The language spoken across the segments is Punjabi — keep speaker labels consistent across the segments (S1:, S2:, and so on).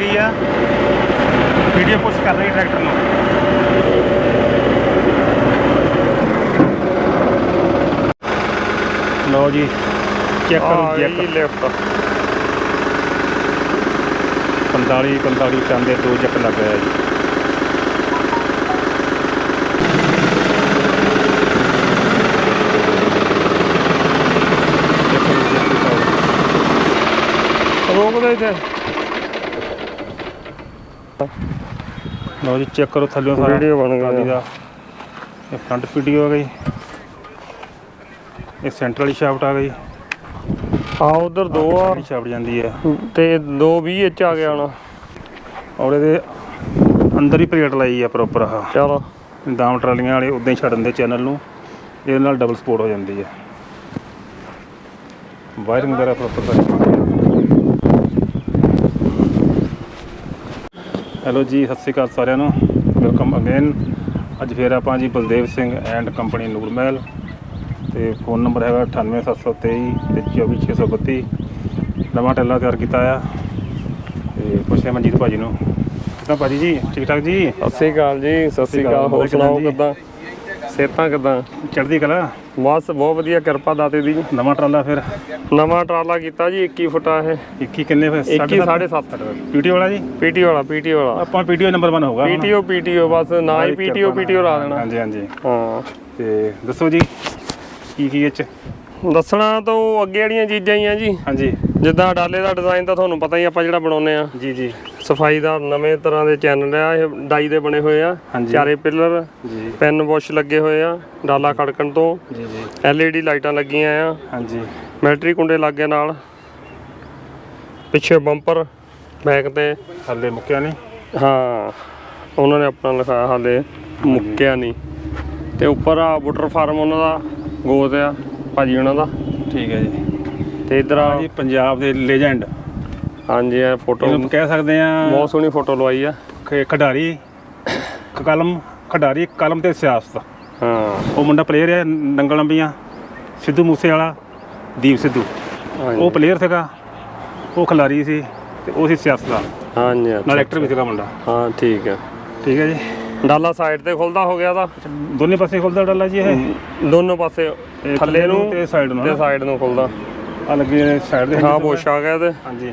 S1: ਗਈ ਆ। ਵੀਡੀਓ ਪੁਸ਼ ਕਰ ਰਹੀ ਟਰੈਕਟਰ ਨੂੰ। ਲਓ ਜੀ ਚੈੱਕ ਕਰੋ ਚੈੱਕ
S2: ਲਿਫਟ
S1: 45 45 ਟਨ ਦੇ ਚੱਕ ਲੱਗ ਗਿਆ ਜੀ। ਦੇਖੋ ਜੀ, ਦੇਖੋ ਜੀ।
S2: ਰੋਕ ਦੇ ਇੱਥੇ।
S1: ਲਓ ਜੀ ਚੈੱਕ ਕਰੋ ਥੱਲੇ ਸਾਰਾ
S2: Video ਬਣ ਗਿਆ।
S1: ਟਰਾਲੀ ਦਾ। ਇਹ ਫਰੰਟ ਵੀਡੀਓ ਆ ਗਈ। ਇਹ ਸੈਂਟਰ ਵਾਲੀ ਸ਼ਾਫਟ ਆ ਗਈ।
S2: ਆ ਉਧਰ ਦੋ ਆ।
S1: ਸ਼ਾਫਟ ਜਾਂਦੀ ਹੈ
S2: ਤੇ ਦੋ 20 ਇੰਚ ਆ ਗਿਆ ਹੁਣ।
S1: ਔਰ ਇਹਦੇ ਅੰਦਰ ਹੀ ਪਲੇਟ ਲਾਈ ਆ ਪ੍ਰੋਪਰ ਆਹ।
S2: ਚਲ।
S1: ਦਾਮ ਟਰਾਲੀਆਂ ਵਾਲੇ ਉਦਾਂ ਹੀ ਛੱਡ ਦਿੰਦੇ ਚੈਨਲ ਨੂੰ। ਇਹਦੇ ਨਾਲ ਡਬਲ ਸਪੋਰਟ ਹੋ ਜਾਂਦੀ ਹੈ ਵਾਇਰਿੰਗ ਵਗੈਰਾ ਪ੍ਰੋਪਰ ਕਰ ਹੈਲੋ ਜੀ ਸਤਿ ਸ਼੍ਰੀ ਅਕਾਲ ਸਾਰਿਆਂ ਨੂੰ। ਵੈਲਕਮ ਅਗੇਨ ਅੱਜ ਫੇਰ ਆਪਾਂ ਜੀ ਬਲਦੇਵ ਸਿੰਘ ਐਂਡ ਕੰਪਨੀ ਨੂਰਮਹਿਲ ਤੇ ਫੋਨ ਨੰਬਰ ਹੈਗਾ 98723 ਤੇ 24632 ਨਵਾਂ ਟੱਲਾ ਤਿਆਰ ਕੀਤਾ ਆ ਤੇ ਪੁੱਛਿਆ ਮਨਜੀਤ ਭਾਜੀ ਨੂੰ। ਕਿੱਦਾਂ ਭਾਜੀ ਜੀ? ਠੀਕ ਠਾਕ ਜੀ?
S2: ਸਤਿ ਸ੍ਰੀ ਅਕਾਲ ਜੀ ਸਤਿ ਸ੍ਰੀ ਅਕਾਲ। ਹੋਰ ਸੁਣਾਓ? ਕਿਦਾਂ? ਸਿਹਤਾਂ ਕਿਦਾਂ?
S1: ਚੜ੍ਹਦੀ ਕਲਾ?
S2: ਬਸ ਬਹੁਤ ਵਧੀਆ ਕਿਰਪਾ ਦਾਤੇ ਦੀ।
S1: ਨਵਾਂ ਟਰਾਲਾ ਫਿਰ?
S2: ਨਵਾਂ ਟਰਾਲਾ ਕੀਤਾ ਜੀ 21 ਫੁੱਟਾ ਇਹ।
S1: 21 ਕਿੰਨੇ ਫਿਰ?
S2: 21 7.5
S1: ਪੀਟੀ ਵਾਲਾ ਜੀ?
S2: ਪੀਟੀ ਵਾਲਾ ਪੀਟੀ ਵਾਲਾ।
S1: ਆਪਾਂ ਪੀਟੀਓ ਨੰਬਰ 1 ਹੋਊਗਾ ਹੁਣ।
S2: ਪੀਟੀਓ ਪੀਟੀਓ ਬਸ ਨਾ ਹੀ ਪੀਟੀਓ ਪੀਟੀਓ ਲਾ ਦੇਣਾ।
S1: ਹਾਂਜੀ ਹਾਂਜੀ।
S2: ਹਾਂ।
S1: ਤੇ ਦੱਸੋ ਜੀ ਕੀ ਕੀ ਇਹ ਚ?
S2: ਦੱਸਣਾ ਤਾਂ ਅੱਗੇ ਵਾਲੀਆਂ ਚੀਜ਼ਾਂ ਹੀ ਆ ਜੀ।
S1: ਹਾਂਜੀ।
S2: ਜਿੱਦਾਂ ਡਾਲੇ ਦਾ ਡਿਜ਼ਾਈਨ ਤਾਂ ਤੁਹਾਨੂੰ ਪਤਾ ਹੀ ਆਪਾਂ ਜਿਹੜਾ ਬਣਾਉਨੇ ਆ।
S1: ਜੀ ਜੀ।
S2: ਸਫ਼ਾਈ ਦਾ ਨਵੇਂ ਤਰ੍ਹਾਂ ਦੇ ਚੈਨਲ ਆ ਇਹ ਡਾਈ ਦੇ ਬਣੇ ਹੋਏ ਆ। ਚਾਰੇ ਪਿੱਲਰ
S1: ਜੀ।
S2: ਪੈਨ ਵਾਸ਼ ਲੱਗੇ ਹੋਏ ਆ ਡਾਲਾ ਖੜਕਣ ਤੋਂ।
S1: ਜੀ ਜੀ।
S2: LED ਲਾਈਟਾਂ ਲੱਗੀਆਂ ਆ।
S1: ਹਾਂਜੀ।
S2: ਮਿਲਟਰੀ ਕੁੰਡੇ ਲੱਗੇ ਨਾਲ। ਪਿੱਛੇ ਬੰਪਰ ਬੈਕ ਤੇ।
S1: ਥੱਲੇ ਮੁੱਕਿਆ ਨਹੀਂ?
S2: ਹਾਂ ਉਹਨਾਂ ਨੇ ਆਪਣਾ ਲਿਖਾਇਆ ਹਾਲੇ ਮੁੱਕਿਆ ਨਹੀਂ। ਤੇ ਉੱਪਰ ਆ ਬੁੱਟਰ ਫਾਰਮ ਉਹਨਾਂ ਦਾ ਗੋਤ ਆ ਭਾਜੀ ਉਹਨਾਂ ਦਾ।
S1: ਠੀਕ ਹੈ ਜੀ।
S2: ਤੇ ਇਧਰ ਆ
S1: ਜੀ ਪੰਜਾਬ ਦੇ ਲੈਜੈਂਡ
S2: ਹਾਂਜੀ ਇਹ ਫੋਟੋ
S1: ਇਹਨੂੰ ਕਹਿ ਸਕਦੇ ਆ
S2: ਬਹੁਤ ਸੋਹਣੀ ਫੋਟੋ ਲਵਾਈ ਆ।
S1: ਕਿ ਖਿਡਾਰੀ ਕਲਮ ਖਿਡਾਰੀ ਕਲਮ ਤੇ ਸਿਆਸਤ।
S2: ਹਾਂ।
S1: ਉਹ ਮੁੰਡਾ ਪਲੇਅਰ ਹੈ ਨੰਗਲ ਲੰਬੀਆਂ ਸਿੱਧੂ ਮੂਸੇ ਵਾਲਾ ਦੀਪ ਸਿੱਧੂ। ਉਹ ਪਲੇਅਰ ਸੀਗਾ ਉਹ ਖਿਲਾਰੀ ਸੀ ਤੇ ਉਹ ਸੀ ਸਿਆਸਤਦਾਨ।
S2: ਹਾਂਜੀ
S1: ਨਾਲ ਐਕਟਰ ਵੀ ਸੀਗਾ ਮੁੰਡਾ।
S2: ਹਾਂ ਠੀਕ ਹੈ
S1: ਠੀਕ ਹੈ ਜੀ।
S2: ਡਾਲਾ ਸਾਈਡ ਤੇ ਖੁੱਲਦਾ ਹੋ ਗਿਆ ਤਾਂ?
S1: ਦੋਨੇ ਪਾਸੇ ਖੁੱਲਦਾ ਡਾਲਾ ਜੀ ਇਹ?
S2: ਦੋਨੋਂ ਪਾਸੇ ਥੱਲੇ ਨੂੰ
S1: ਤੇ ਸਾਈਡ ਨੂੰ
S2: ਤੇ ਸਾਈਡ ਨੂੰ ਖੁੱਲਦਾ।
S1: ਆ ਲੱਗੇ ਸਾਈਡ ਦੇ
S2: ਹਾਂ ਬੋਸ਼ ਆ ਗਿਆ ਤੇ
S1: ਹਾਂਜੀ।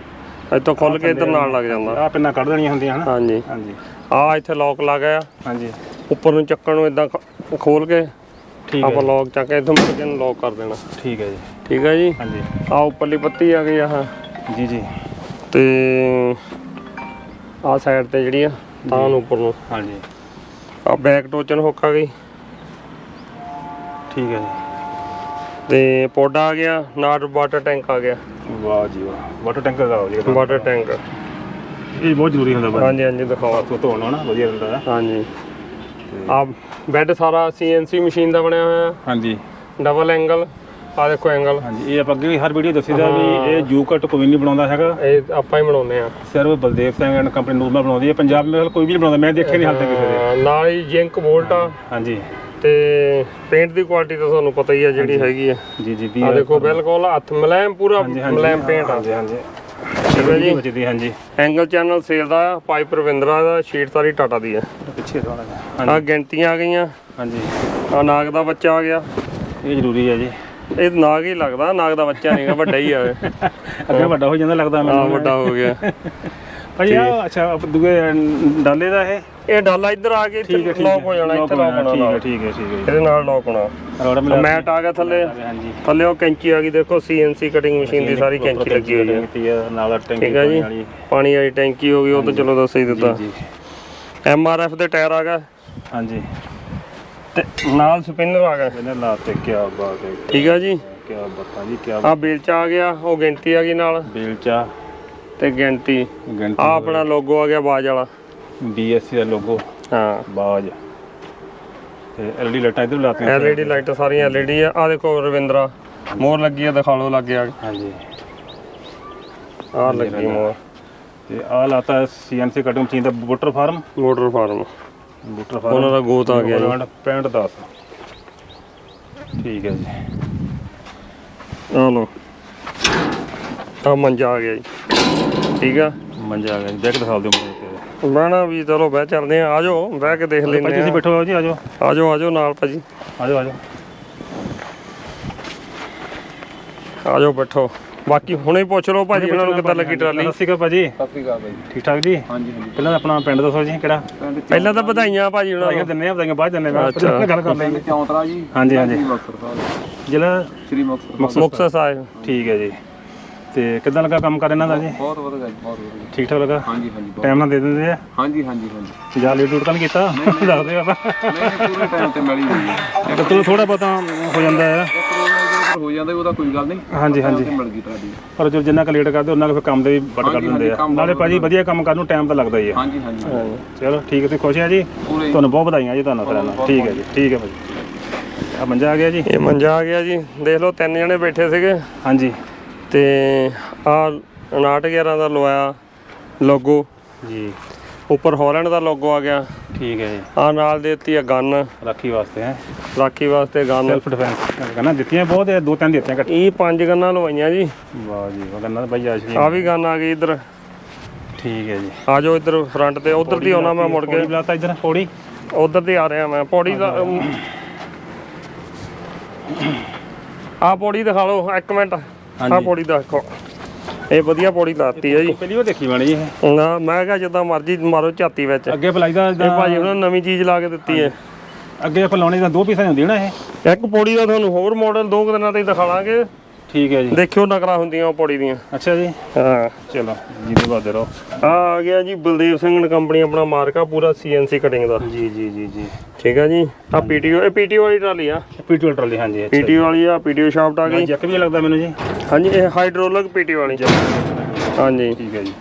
S2: ਇੱਥੋਂ ਖੁੱਲ ਕੇ ਇੱਧਰ ਨਾਲ ਲੱਗ ਜਾਂਦਾ।
S1: ਆ ਪਿੰਨਾ ਕੱਢ ਦੇਣੀਆਂ ਹੁੰਦੀਆਂ ਹਨਾ?
S2: ਹਾਂਜੀ।
S1: ਹਾਂਜੀ।
S2: ਆ ਇੱਥੇ ਲੋਕ ਲੱਗ ਗਿਆ।
S1: ਹਾਂਜੀ।
S2: ਉੱਪਰ ਨੂੰ ਚੱਕਣ ਨੂੰ ਇਦਾਂ ਖੋਲ ਕੇ
S1: ਠੀਕ ਹੈ
S2: ਆਪਾਂ ਲੋਕ ਚੱਕ ਕੇ ਇੱਥੋਂ ਮੁੜ ਕੇ ਨੂੰ ਲੋਕ ਕਰ ਦੇਣਾ।
S1: ਠੀਕ ਹੈ ਜੀ।
S2: ਠੀਕ ਹੈ ਜੀ?
S1: ਹਾਂਜੀ।
S2: ਆ ਉੱਪਰਲੀ ਪੱਤੀ ਆ ਗਈ ਆਹ।
S1: ਜੀ ਜੀ।
S2: ਤੇ ਆ ਸਾਈਡ ਤੇ ਜਿਹੜੀ ਆ ਤਾਂ ਨੂੰ ਉੱਪਰ ਨੂੰ।
S1: ਹਾਂਜੀ।
S2: ਆ ਬੈਕ ਟੋਚਨ ਹੁੱਕ ਆ ਗਈ।
S1: ਠੀਕ ਹੈ ਜੀ।
S2: ਤੇ ਪੌਡਾ ਆ ਗਿਆ ਨਾਲ ਵਾਟਰ ਟੈਂਕ ਆ ਗਿਆ।
S1: ਵਾਹ ਜੀ ਵਾਹ ਵਾਟਰ ਟੈਂਕਰ ਦਾ ਜੀ
S2: ਵਾਟਰ ਟੈਂਕ
S1: ਇਹ ਬਹੁਤ ਜ਼ਰੂਰੀ ਹੁੰਦਾ ਬਾਈ।
S2: ਹਾਂਜੀ ਹਾਂਜੀ ਦਿਖਾਓ।
S1: ਹੱਥੋਂ ਧੋਣਾ ਨਾ ਵਧੀਆ ਰਹਿੰਦਾ ਹੈ
S2: ਹਾਂਜੀ। ਆ ਬੈੱਡ ਸਾਰਾ ਸੀਐਨਸੀ ਮਸ਼ੀਨ ਦਾ ਬਣਿਆ ਹੋਇਆ।
S1: ਹਾਂਜੀ।
S2: ਡਬਲ ਐਂਗਲ ਆ ਦੇਖੋ ਐਂਗਲ।
S1: ਹਾਂਜੀ ਇਹ ਆਪਾਂ ਅੱਗੇ ਵੀ ਹਰ ਵੀਡੀਓ ਦੱਸੀਦਾ ਵੀ ਇਹ ਜੂ ਕੱਟ ਕੋਈ ਨਹੀਂ ਬਣਾਉਂਦਾ ਹੈਗਾ।
S2: ਇਹ ਆਪਾਂ ਹੀ ਬਣਾਉਂਦੇ ਆ
S1: ਸਿਰਫ ਬਲਦੇਵ ਸਿੰਘ ਐਂਡ ਕੰਪਨੀ ਨੂਰਮਾ ਬਣਾਉਂਦੀ ਹੈ। ਪੰਜਾਬ ਵਿੱਚ ਕੋਈ ਵੀ ਨਹੀਂ ਬਣਾਉਂਦਾ ਮੈਂ ਦੇਖਿਆ ਨਹੀਂ ਹਾਲ ਤੱਕ ਕਿਸੇ ਦੇ।
S2: ਹਾਂ, ਨਾਲ ਹੀ ਜਿੰਕ ਵੋਲਟ ਆ।
S1: ਹਾਂਜੀ।
S2: ਤੇ ਪੇਂਟ ਦੀ ਕੁਆਲਿਟੀ ਤਾਂ ਤੁਹਾਨੂੰ ਪਤਾ ਹੀ ਆ ਜਿਹੜੀ ਹੈਗੀ ਆ।
S1: ਜੀ ਜੀ ਵੀ
S2: ਆ ਦੇਖੋ ਬਿਲਕੁਲ ਹੱਥ ਮੁਲਾਇਮ ਪੂਰਾ ਮੁਲਾਇਮ ਪੇਂਟ ਆ।
S1: ਹਾਂਜੀ ਹਾਂਜੀ।
S2: ਠੀਕ ਹੈ ਜੀ।
S1: ਬਚਦੀ ਹਾਂਜੀ।
S2: ਐਂਗਲ ਚੈਨਲ ਸੇਲ ਦਾ ਪਾਈਪ ਰਵਿੰਦਰਾ ਦਾ ਸ਼ੀਟ ਸਾਰੀ ਟਾਟਾ ਦੀ ਆ।
S1: ਪਿੱਛੇ ਥੋੜਾ
S2: ਆ ਗਿਣਤੀਆਂ ਆ ਗਈਆਂ।
S1: ਹਾਂਜੀ।
S2: ਆ ਨਾਗ ਦਾ ਬੱਚਾ ਆ ਗਿਆ।
S1: ਇਹ ਜ਼ਰੂਰੀ ਹੈ ਜੀ।
S2: ਇਹ ਨਾਗ ਹੀ ਲੱਗਦਾ ਨਾਗ ਦਾ ਬੱਚਾ ਨਹੀਂਗਾ ਵੱਡਾ ਹੀ ਆ।
S1: ਅੱਗੇ ਵੱਡਾ ਹੋ ਜਾਂਦਾ ਲੱਗਦਾ
S2: ਹਾਂ
S1: ਮੈਨੂੰ
S2: ਵੱਡਾ ਹੋ ਗਿਆ।
S1: ਭਾਈ ਆ ਅੱਛਾ ਦੂਏ ਡਾਲੇ ਦਾ ਇਹ?
S2: ਇਹ ਡਾਲਾ ਇੱਧਰ ਆ ਕੇ ਇੱਥੇ ਲੌਕ ਹੋ ਜਾਣਾ ਇੱਥੇ ਲੌਕ ਹੋਣਾ
S1: ਠੀਕ ਹੈ। ਠੀਕ ਹੈ ਠੀਕ ਹੈ।
S2: ਇਹਦੇ ਨਾਲ ਲੌਕ ਹੋਣਾ। ਮੈਟ ਆ ਗਿਆ ਥੱਲੇ। ਥੱਲੇ ਉਹ ਕੈਂਚੀ ਆ ਗਈ ਦੇਖੋ ਸੀਐਨਸੀ ਕਟਿੰਗ ਮਸ਼ੀਨ ਦੀ ਸਾਰੀ ਕੈਂਚੀ ਲੱਗੀ ਹੋਈ ਹੈ।
S1: ਨਾਲ ਟੈਂਕੀ
S2: ਜੀ।
S1: ਵਾਲੀ।
S2: ਪਾਣੀ ਵਾਲੀ ਟੈਂਕੀ ਹੋ ਗਈ ਉਹ ਤਾਂ ਚਲੋ ਦੱਸ ਹੀ ਦਿੱਤਾ।
S1: ਜੀ
S2: ਐਮ ਆਰ ਐਫ ਦੇ ਟਾਇਰ ਆ ਗਏ।
S1: ਹਾਂਜੀ।
S2: ਤੇ ਨਾਲ ਸਪਿਨਰ ਆ ਗਿਆ
S1: ਇਹਨੇ ਲਾਤੇ ਕੀ ਬਾਤ ਹੈ।
S2: ਠੀਕ ਹੈ ਜੀ।
S1: ਕੀ ਬਾਤਾਂ ਜੀ ਕੀ
S2: ਆ ਬੇਲਚਾ ਆ ਗਿਆ ਉਹ ਗਿਣਤੀ ਆ ਗਈ ਨਾਲ।
S1: ਬੇਲਚਾ।
S2: ਤੇ ਗਿਣਤੀ।
S1: ਗੰਟੀ
S2: ਆ ਆਪਣਾ ਲੋਗੋ ਆ ਗਿਆ ਬਾਜ ਵਾਲਾ।
S1: ਬੀਐਸਸੀ ਦਾ ਲੋਗੋ
S2: ਹਾਂ।
S1: ਬਾਜ। ਤੇ ਐਲਡੀ ਲਾਈਟਾਂ ਇਧਰ ਲਾਤੀਆਂ
S2: ਐਲਈਡੀ ਲਾਈਟ ਸਾਰੀਆਂ ਐਲਈਡੀ ਆ। ਆ ਦੇਖੋ ਰਵਿੰਦਰਾ। ਮੋਰ ਲੱਗੀ ਆ ਦਿਖਾ ਲਓ ਲੱਗੇ ਆ
S1: ਹਾਂਜੀ।
S2: ਆ ਲੱਗੀ ਮੋਰ
S1: ਤੇ ਆ ਲਾਤਾ ਸੀਐਨਸੀ ਕਟਿੰਗ ਮਸ਼ੀਨ ਦਾ Buttar farm
S2: motor farm
S1: Buttar farm
S2: ਉਹਨਾਂ ਦਾ ਗੋਤ ਆ ਗਿਆ ਜੀ।
S1: 65 10 ਠੀਕ ਹੈ ਜੀ।
S2: ਆ ਲਓ। ਆ ਮੰਜਾ ਆ ਗਿਆ ਜੀ। ਠੀਕ ਆ?
S1: ਮੰਜਾ ਆ ਗਿਆ ਜੀ ਬੈਕ ਦਿਖਾ ਦਿਓ ਮੈਨੂੰ
S2: ਬਹਿਣਾ ਵੀ ਚਲੋ ਬਹਿ ਚੱਲਦੇ ਆ ਆਜੋ ਬਹਿ ਕੇ ਦੇਖ
S1: ਭਾਜੀ
S2: ਲੈਂਦੇ
S1: ਤੁਸੀਂ
S2: ਆ।
S1: ਬੈਠੋ ਜੀ ਆਜੋ
S2: ਆਜੋ ਆਜੋ ਨਾਲ ਭਾਜੀ।
S1: ਆਜੋ ਆਜੋ
S2: ਆਜੋ ਬੈਠੋ। ਬਾਕੀ ਹੁਣੇ ਪੁੱਛ ਲਓ ਭਾਜੀ ਉਹਨਾਂ ਨੂੰ ਕਿੱਦਾਂ ਲੱਗੀ ਟਰਾਲੀ?
S1: ਸਤਿ ਸ਼੍ਰੀ ਅਕਾਲ ਭਾਜੀ।
S3: ਸਤਿ ਸ਼੍ਰੀ ਅਕਾਲ ਬਾਈ
S1: ਠੀਕ ਠਾਕ ਜੀ?
S3: ਹਾਂਜੀ ਹਾਂਜੀ।
S1: ਪਹਿਲਾਂ ਤਾਂ ਆਪਣਾ ਪਿੰਡ ਦੱਸੋ ਜੀ ਕਿਹੜਾ?
S2: ਪਹਿਲਾਂ ਤਾਂ ਵਧਾਈਆਂ ਭਾਜੀ ਉਹਨਾਂ
S1: ਵਧਾਈਆਂ
S2: ਨੂੰ।
S1: ਦਿੰਨੇ ਆ ਵਧਾਈਆਂ ਬਾਅਦ ਦਿੰਨੇ ਆ
S2: ਅੱਛਾ।
S1: ਗੱਲ ਕਰ ਲੈਂਗੇ
S3: ਚੌਂਤਰਾ ਜੀ
S1: ਹਾਂਜੀ ਹਾਂਜੀ।
S3: ਸ਼੍ਰੀ ਮੁਕਤਸਰ ਸਾਹਿਬ।
S1: ਜ਼ਿਲ੍ਹਾ
S3: ਸ਼੍ਰੀ ਮੁਕਤਸਰ ਸਾਹਿਬ।
S2: ਮੁਕਤਸਰ ਸਾਹਿਬ।
S1: ਠੀਕ ਹੈ ਜੀ। ਤੇ ਕਿੱਦਾਂ ਲੱਗਾ ਕੰਮ ਕਰ ਇਹਨਾਂ ਦਾ ਜੀ?
S3: ਬਹੁਤ ਵਧੀਆ ਜੀ ਬਹੁਤ ਵਧੀਆ।
S1: ਠੀਕ ਠਾਕ ਲੱਗਾ?
S3: ਹਾਂਜੀ ਹਾਂਜੀ ਬਹੁਤ
S1: ਟਾਈਮ ਨਾਲ ਦੇ ਦਿੰਦੇ ਆ?
S3: ਹਾਂਜੀ ਹਾਂਜੀ ਹਾਂਜੀ।
S1: ਜਾਂ ਲੇਟ ਲੂਟ ਤਾਂ ਨਹੀਂ ਕੀਤਾ? ਦੱਸ ਦਿਓ ਆਪਾਂ।
S3: ਨਹੀਂ ਨਹੀਂ, ਪੂਰੇ ਟਾਈਮ ਤੇ ਮਿਲੀ ਹੋਈ ਹੈ।
S1: ਤੇ ਚਲੋ ਥੋੜਾ ਬਹੁਤਾ ਹੋ ਜਾਂਦਾ ਹੈ।
S3: ਇੱਕ ਕਰੋਨਾ ਦੇ ਹੋ ਜਾਂਦਾ ਉਹਦਾ ਕੋਈ ਗੱਲ ਨਹੀਂ।
S1: ਹਾਂਜੀ ਹਾਂਜੀ।
S3: ਤੇ ਮਿਲ ਗਈ ਤੁਹਾਡੀ।
S1: ਪਰ ਜੋ ਜਿੰਨਾ ਕੁ ਲੇਟ ਕਰਦੇ ਉਹਨਾਂ ਕੁ ਫਿਰ ਕੰਮ ਦੇ ਵੀ ਵੱਟ ਕਰ ਦਿੰਦੇ ਆ। ਨਾਲੇ ਭਾਜੀ ਵਧੀਆ ਕੰਮ ਕਰਨ ਨੂੰ ਟਾਈਮ ਤਾਂ ਲੱਗਦਾ ਹੀ ਆ।
S3: ਹਾਂਜੀ ਹਾਂਜੀ।
S1: ਚਲੋ ਠੀਕ ਹੈ ਤੁਸੀਂ ਖੁਸ਼ ਆ ਜੀ?
S3: ਪੂਰੇ
S1: ਤੁਹਾਨੂੰ ਬਹੁਤ ਵਧਾਈਆਂ ਜੀ ਤੁਹਾਨੂੰ ਸਾਰਿਆਂ ਨੂੰ ਠੀਕ ਹੈ ਜੀ ਠੀਕ ਹੈ ਭਾਜੀ। ਆ ਮੰਜਾ ਆ ਗਿਆ ਜੀ?
S2: ਇਹ ਮੰਜਾ ਆ ਗਿਆ ਜੀ। ਦੇਖ ਲਓ ਤਿੰਨ ਜਣੇ ਬੈਠੇ ਸੀਗੇ।
S1: ਹਾਂਜੀ।
S2: ਤੇ ਆ 5911 ਦਾ ਲਵਾਇਆ ਲੋਗੋ।
S1: ਜੀ।
S2: ਉੱਪਰ ਹਾਲੈਂਡ ਦਾ ਲੋਗੋ ਆ ਗਿਆ।
S1: ਠੀਕ ਹੈ ਜੀ।
S2: ਆ ਨਾਲ ਦੇ ਦਿੱਤੀ ਆ ਗਨ
S1: ਰਾਖੀ ਵਾਸਤੇ ਹੈ।
S2: ਰਾਖੀ ਵਾਸਤੇ ਗਨ
S1: ਸੈਲਫ ਡਿਫੈਂਸ ਕਹਿੰਦਾ ਦਿੱਤੀਆਂ ਬਹੁਤ ਹੈ ਦੋ ਤਿੰਨ ਦਿੱਤੀਆਂ ਘੱਟ।
S2: ਇਹ ਪੰਜ ਗੰਨਾਂ ਲਵਾਈਆਂ ਜੀ।
S1: ਵਾਹ ਜੀ ਉਹ ਕਹਿੰਦਾ ਭਾਈ ਆਸ਼ਰੀ
S2: ਆ ਵੀ ਗਨ ਆ ਗਈ ਇੱਧਰ।
S1: ਠੀਕ ਹੈ ਜੀ।
S2: ਆ ਜਾਓ ਇੱਧਰ ਫਰੰਟ ਤੇ ਉਧਰ ਦੀ ਆਉਣਾ ਮੈਂ ਮੁੜ ਕੇ।
S1: ਬੁਲਾਤਾ ਇੱਧਰ ਪੌੜੀ।
S2: ਉਧਰ ਦੀ ਆ ਰਿਹਾ ਮੈਂ ਪੌੜੀ ਦਾ ਆ ਪੌੜੀ ਦਿਖਾ ਲਓ ਇੱਕ ਮਿੰਟ। ਆ। ਪੌੜੀ ਦੇਖੋ। ਇਹ ਵਧੀਆ ਪੌੜੀ ਲਾਤੀ ਆ ਜੀ।
S1: ਪਹਿਲੀ ਵਾਰ ਦੇਖੀ ਬਣੀ ਇਹ।
S2: ਨਾ ਮੈਂ ਕਿਹਾ ਜਿੱਦਾਂ ਮਰਜ਼ੀ ਮਾਰੋ ਝਾਤੀ ਵਿੱਚ।
S1: ਅੱਗੇ ਭਲਾਈ ਦਾ
S2: ਇਹ ਭਾਜੀ ਉਹਨਾਂ ਨਵੀਂ ਚੀਜ਼ ਲਾ ਕੇ ਦਿੱਤੀ ਹੈ।
S1: ਅੱਗੇ ਆਪਾਂ ਲਾਉਣੇ ਦਾ ਦੋ ਪੀਸਾਂ ਹੁੰਦੀ ਨਾ ਇਹ।
S2: ਇੱਕ ਪੌੜੀ ਦਾ ਤੁਹਾਨੂੰ ਹੋਰ ਮਾਡਲ ਦੋ ਦਿਨਾਂ ਤੇ ਦਿਖਾਵਾਂਗੇ
S1: ਠੀਕ ਹੈ ਜੀ।
S2: ਦੇਖਿਓ ਨਕਲਾਂ ਹੁੰਦੀਆਂ ਉਹ ਪੌੜੀ ਦੀਆਂ।
S1: ਅੱਛਾ ਜੀ।
S2: ਹਾਂ।
S1: ਚਲੋ ਜਿਹਦੇ ਬਾਦੇ ਰਹੋ।
S2: ਆ ਆ ਗਿਆ ਜੀ ਬਲਦੇਵ ਸਿੰਘ ਕੰਪਨੀ ਆਪਣਾ ਮਾਰਕਾ ਪੂਰਾ ਸੀਐਨਸੀ ਕਟਿੰਗ ਦਾ।
S1: ਜੀ ਜੀ ਜੀ ਜੀ।
S2: ਠੀਕ ਹੈ ਜੀ। ਆ ਪੀਟੀਓ ਇਹ ਪੀਟੀਓ ਵਾਲੀ ਟਰਾਲੀ ਆ।
S1: ਪੀਟੀਓ ਟਰਾਲੀ ਹਾਂਜੀ
S2: ਪੀਟੀਓ ਵਾਲੀ ਆ ਪੀਟੀਓ ਸ਼ਾਫਟ ਆ ਗਈ।
S1: ਜੱਕ ਵੀ ਲੱਗਦਾ ਮੈਨੂੰ ਜੀ।
S2: ਹਾਂਜੀ ਇਹ ਹਾਈਡ੍ਰੋਲਿਕ ਪੀਟੀਓ ਵਾਲੀ ਹਾਂਜੀ।
S1: ਠੀਕ ਹੈ ਜੀ।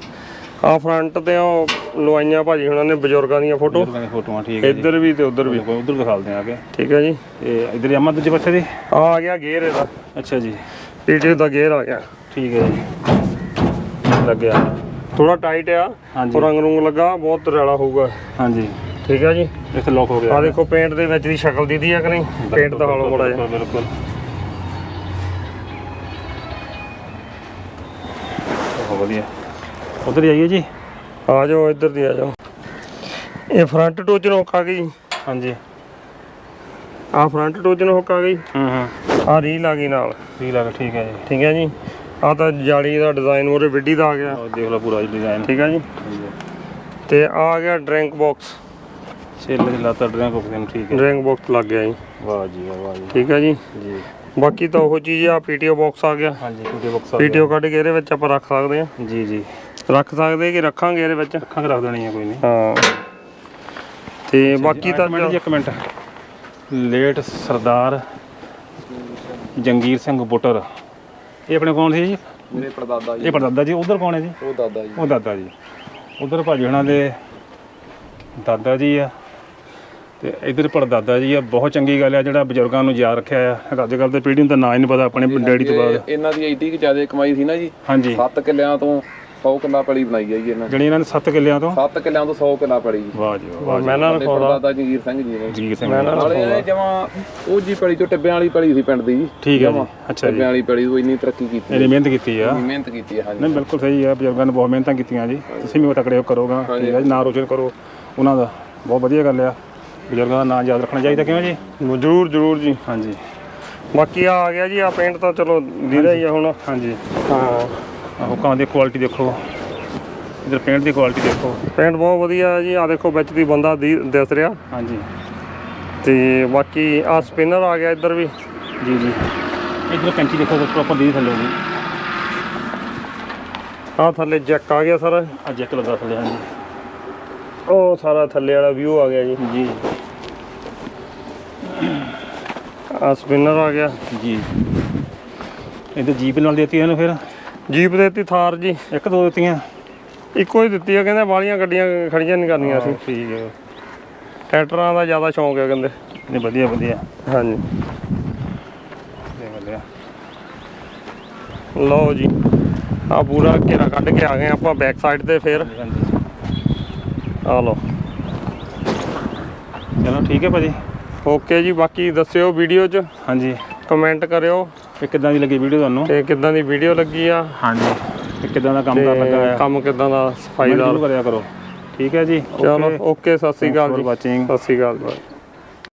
S2: ਆ ਫਰੰਟ ਤੇ ਉਹ ਲਵਾਈਆਂ ਭਾਜੀ ਉਹਨਾਂ ਨੇ ਬਜ਼ੁਰਗਾਂ ਦੀਆਂ ਫੋਟੋ।
S1: ਲੋਕਾਂ ਦੀਆਂ ਫੋਟੋਆਂ ਠੀਕ ਹੈ ਜੀ।
S2: ਇੱਧਰ ਵੀ ਤੇ ਉੱਧਰ ਵੀ।
S1: ਉਧਰ ਦਿਖਾਲਦੇ ਆ ਅੱਗੇ
S2: ਠੀਕ ਹੈ ਜੀ।
S1: ਤੇ ਇਧਰ ਅਮਾ ਦੂਜੇ ਪਾਸੇ ਦੀ?
S2: ਆ ਆ ਗਿਆ ਗੇਅਰ ਇਹਦਾ।
S1: ਅੱਛਾ ਜੀ।
S2: ਪੀਟੀਓ ਦਾ ਗੇਅਰ ਆ ਗਿਆ।
S1: ਠੀਕ ਹੈ ਜੀ। ਲੱਗਿਆ।
S2: ਥੋੜਾ ਟਾਈਟ ਆ।
S1: ਹਾਂਜੀ।
S2: ਰੰਗ ਰੁੰਗ ਲੱਗਾ ਬਹੁਤ ਰੈਲਾ ਹੋਊਗਾ।
S1: ਹਾਂਜੀ।
S2: ਠੀਕ ਹੈ ਜੀ।
S1: ਇੱਥੇ ਲੋਕ ਹੋ ਗਿਆ।
S2: ਆ ਦੇਖੋ ਪੇਂਟ ਦੇ ਵਿੱਚ ਦੀ ਸ਼ਕਲ ਦੀਦੀ ਆ ਕਿ ਨਹੀਂ? ਪੇਂਟ ਦਾ ਹਾਲੋ ਬੜਾ ਜਿਹਾ।
S1: ਬਿਲਕੁਲ, ਵਧੀਆ। ਉਧਰ ਹੀ ਆਈਏ ਜੀ?
S2: ਆ ਜਾਓ ਇੱਧਰ ਦੀ ਆ ਜਾਓ। ਇਹ ਫਰੰਟ ਟੋਚ ਨੂੰ ਹੁੱਕ ਆ ਗਈ।
S1: ਹਾਂਜੀ।
S2: ਆ ਫਰੰਟ ਟੋਚ ਨੂੰ ਹੁੱਕ ਆ ਗਈ।
S1: ਹੂੰ ਹੂੰ।
S2: ਆ ਰੀਲ ਆ ਗਈ ਨਾਲ।
S1: ਠੀਕ ਲੱਗ ਠੀਕ ਹੈ ਜੀ।
S2: ਠੀਕ ਹੈ ਜੀ? ਆ ਤਾਂ ਜਾਲੀ ਦਾ ਡਿਜ਼ਾਈਨ ਉਹਦੇ ਵਿੱਡੀ ਦਾ ਆ ਗਿਆ।
S1: ਦੇਖ ਲਓ ਪੂਰਾ ਡਿਜ਼ਾਈਨ
S2: ਠੀਕ ਹੈ ਜੀ? ਤੇ ਆ ਆ ਗਿਆ ਡਰਿੰਕ ਬਾਕਸ
S1: ਛੇਲੇ ਲਾਤਾ ਡਰਿੰਕ ਕੋਕਨ ਠੀਕ ਹੈ।
S2: ਡਰਿੰਕ ਬਾਕਸ ਲੱਗ ਗਿਆ ਜੀ।
S1: ਵਾਹ ਜੀ ਵਾਹ ਜੀ।
S2: ਠੀਕ ਹੈ ਜੀ?
S1: ਜੀ।
S2: ਬਾਕੀ ਤਾਂ ਉਹ ਚੀਜ਼ ਆ ਪੀਟੀਓ ਬਾਕਸ ਆ ਗਿਆ।
S1: ਹਾਂਜੀ ਟੂਟੇ ਬਾਕਸ
S2: ਪੀਟੀਓ ਕੱਢ ਕੇ ਇਹਦੇ ਵਿੱਚ ਆਪਾਂ ਰੱਖ ਸਕਦੇ ਆ
S1: ਜੀ ਜੀ।
S2: ਰੱਖ ਸਕਦੇ ਕਿ ਰੱਖਾਂਗੇ ਇਹਦੇ ਵਿੱਚ?
S1: ਅੱਖਾਂ ਰੱਖ ਦੇਣੀ ਹੈ ਕੋਈ ਨਹੀਂ।
S2: ਹਾਂ। ਤੇ ਬਾਕੀ ਤਾਂ
S1: ਜੀ ਇੱਕ ਮਿੰਟ। ਲੇਟ ਸਰਦਾਰ ਜੰਗੀਰ ਸਿੰਘ ਬੁੱਟਰ। ਇਹ ਆਪਣੇ ਕੌਣ ਸੀ ਜੀ?
S3: ਮੇਰੇ ਪੜਦਾਦਾ ਜੀ।
S1: ਇਹ ਪੜਦਾਦਾ ਜੀ ਉਧਰ ਕੌਣ ਹੈ ਜੀ?
S3: ਉਹ ਦਾਦਾ ਜੀ।
S1: ਉਹ ਦਾਦਾ ਜੀ। ਉਧਰ ਭਾਜੀ ਹੁਣਾਂ ਦੇ ਦਾਦਾ ਜੀ ਆ। ਤੇ ਇਧਰ ਪੜਦਾਦਾ ਜੀ ਆ ਬਹੁਤ ਚੰਗੀ ਗੱਲ ਆ ਜਿਹੜਾ ਬਜ਼ੁਰਗਾਂ ਨੂੰ ਯਾਦ ਰੱਖਿਆ ਆ। ਅੱਜ ਕੱਲ ਤੇ ਪੀੜ੍ਹੀ ਨੂੰ ਤਾਂ ਨਾਂ ਹੀ ਨਹੀਂ ਪਤਾ ਆਪਣੇ ਡੈਡੀ ਤੋਂ ਬਾਅਦ।
S3: ਇਹ- ਇਹਨਾਂ ਦੀ ਐਡੀ ਕਿ ਜ਼ਿਆਦਾ ਕਮਾਈ ਸੀ ਨਾ ਜੀ।
S1: ਹਾਂਜੀ।
S3: 7 ਕਿੱਲਿਆਂ ਤੋਂ 100 ਕਿੱਲਾ ਪਲੀ ਬਣਾਈ ਹੈ ਜੀ ਇਹਨਾਂ
S1: ਜਿਹੜੀ ਇਹਨਾਂ ਨੇ 7 ਕਿੱਲਿਆਂ ਤੋਂ?
S3: 7 ਕਿੱਲਿਆਂ ਤੋਂ 100 ਕਿੱਲਾ ਪਲੀ ਜੀ।
S1: ਵਾਹ ਜੀ ਵਾਹ
S2: ਮੈਂ ਨਾ
S3: ਸਾਡੇ ਪੜਦਾਦਾ ਜੰਗੀਰ ਸਿੰਘ ਜੀ ਨੇ।
S1: ਜਗੀਰ ਸਿੰਘ
S3: ਨਾਲੇ ਇਹ ਜਮਾ ਉਹ ਜੀ ਪਲੀ ਚੋਂ ਟਿੱਬਿਆਂ ਵਾਲੀ ਪਲੀ ਸੀ ਪਿੰਡ ਦੀ ਜੀ।
S1: ਠੀਕ ਹੈ ਜੀ। ਅੱਛਾ ਜੀ।
S3: ਟਿੱਬਿਆਂ ਵਾਲੀ ਪਲੀ ਤੋਂ ਇੰਨੀ ਤਰੱਕੀ ਕੀਤੀ
S1: ਇਹਨੇ ਮਿਹਨਤ ਕੀਤੀ ਆ।
S3: ਮਿਹਨਤ ਕੀਤੀ ਹੈ ਹਾਂਜੀ।
S1: ਨਹੀਂ ਬਿਲਕੁਲ ਸਹੀ ਹੈ ਬਜ਼ੁਰਗਾਂ ਨੇ ਬਹੁਤ ਮਿਹਨਤਾਂ ਕੀਤੀਆਂ ਜੀ। ਤੁਸੀਂ ਵੀ ਉਹ ਤਕੜੇ ਹੋ ਕਰੋਗਾ ਠੀਕ ਹੈ ਜੀ ਨਾਂ ਰੋਸ਼ਨ ਕਰੋ ਉਹਨਾਂ ਦਾ। ਬਹੁਤ ਵਧੀਆ ਗੱਲ ਆ। ਬਜ਼ੁਰਗਾਂ ਦਾ ਨਾਂ ਯਾਦ ਰੱਖਣਾ ਚਾਹੀਦਾ ਕਿਉਂ ਜੀ?
S2: ਜਰੂਰ ਜਰੂਰ ਜੀ।
S1: ਹਾਂਜੀ।
S2: ਬਾਕੀ ਆ ਆ ਗਿਆ ਜੀ ਆ ਪੇਂਟ ਤਾਂ ਚਲੋ ਦੀਦਾ ਹੀ ਆ ਹੁਣ।
S1: ਹਾਂਜੀ।
S2: ਹਾਂ।
S1: ਆਹ ਹੁੱਕਾਂ ਦੀ ਕੁਆਲਿਟੀ ਦੇਖੋ। ਇਧਰ ਪੇਂਟ ਦੀ ਕੁਆਲਿਟੀ ਦੇਖੋ।
S2: ਪੇਂਟ ਬਹੁਤ ਵਧੀਆ ਹੈ ਜੀ ਆ ਦੇਖੋ ਵਿੱਚ ਦੀ ਬੰਦਾ ਦੀ- ਦਿਸ ਰਿਹਾ।
S1: ਹਾਂਜੀ।
S2: ਤੇ ਬਾਕੀ ਆ ਸਪਿਨਰ ਆ ਗਿਆ ਇੱਧਰ ਵੀ।
S1: ਜੀ ਜੀ। ਇਧਰ ਕੈਂਚੀ ਦੇਖੋ ਪ੍ਰੋਪਰ ਦੀ ਥੱਲੇ ਹੋਗੀ
S2: ਆ ਥੱਲੇ ਜੈਕ ਆ ਗਿਆ ਸਰ।
S1: ਅੱਜ ਇੱਕ ਲੱਗਾ ਥੱਲੇ ਹਾਂਜੀ।
S2: ਉਹ ਸਾਰਾ ਥੱਲੇ ਵਾਲਾ ਵਿਊ ਆ ਗਿਆ ਜੀ।
S1: ਜੀ।
S2: ਆ ਸਪਿਨਰ ਆ ਗਿਆ।
S1: ਜੀ। ਇਧਰ ਜੀਪ ਨਾਲ ਦੇਤੀ ਇਹਨੂੰ ਫਿਰ?
S2: ਜੀਪ ਦੇ ਦਿੱਤੀ ਥਾਰ ਜੀ।
S1: ਇੱਕ ਦੋ ਦਿੱਤੀਆਂ।
S2: ਇੱਕੋ ਹੀ ਦਿੱਤੀ ਆ ਕਹਿੰਦੇ ਵਾਲੀਆਂ ਗੱਡੀਆਂ ਖੜੀਆਂ ਨਹੀਂ ਕਰਨੀਆਂ ਸੀ।
S1: ਠੀਕ ਹੈ
S2: ਟਰੈਕਟਰਾਂ ਦਾ ਜ਼ਿਆਦਾ ਸ਼ੌਂਕ ਹੈ ਕਹਿੰਦੇ।
S1: ਨਹੀਂ ਵਧੀਆ ਵਧੀਆ।
S2: ਹਾਂਜੀ। ਲਓ ਜੀ ਆ ਪੂਰਾ ਘੇਰਾ ਕੱਢ ਕੇ ਆ ਗਏ ਆਪਾਂ ਬੈਕ ਸਾਈਡ ਤੇ ਫੇਰ। ਆ ਲਓ।
S1: ਚਲੋ ਠੀਕ ਹੈ ਭਾਜੀ।
S2: ਓਕੇ ਜੀ ਬਾਕੀ ਦੱਸਿਓ ਵੀਡੀਓ 'ਚ।
S1: ਹਾਂਜੀ।
S2: ਕਮੈਂਟ ਕਰਿਓ।
S1: ਇਹ ਕਿੱਦਾਂ ਦੀ ਲੱਗੀ ਵੀਡੀਓ ਤੁਹਾਨੂੰ?
S2: ਤੇ ਕਿੱਦਾਂ ਦੀ ਵੀਡੀਓ ਲੱਗੀ ਆ?
S1: ਹਾਂਜੀ। ਕਿ ਕਿਦਾਂ ਦਾ ਕੰਮ ਕਰ ਲੱਗਾ
S2: ਤੇ
S1: ਹੈ
S2: ਕੰਮ ਕਿਦਾਂ ਦਾ? ਸਫ਼ਾਈ ਦਾ
S1: ਕਰਿਆ ਕਰੋ। ਠੀਕ ਹੈ ਜੀ।
S2: ਚਲੋ ਓਕੇ ਸਤਿ ਸ਼੍ਰੀ ਅਕਾਲ ਜੀ।
S1: ਵਾਚਿੰਗ
S2: ਸਤਿ ਸ਼੍ਰੀ ਅਕਾਲ ਜੀ।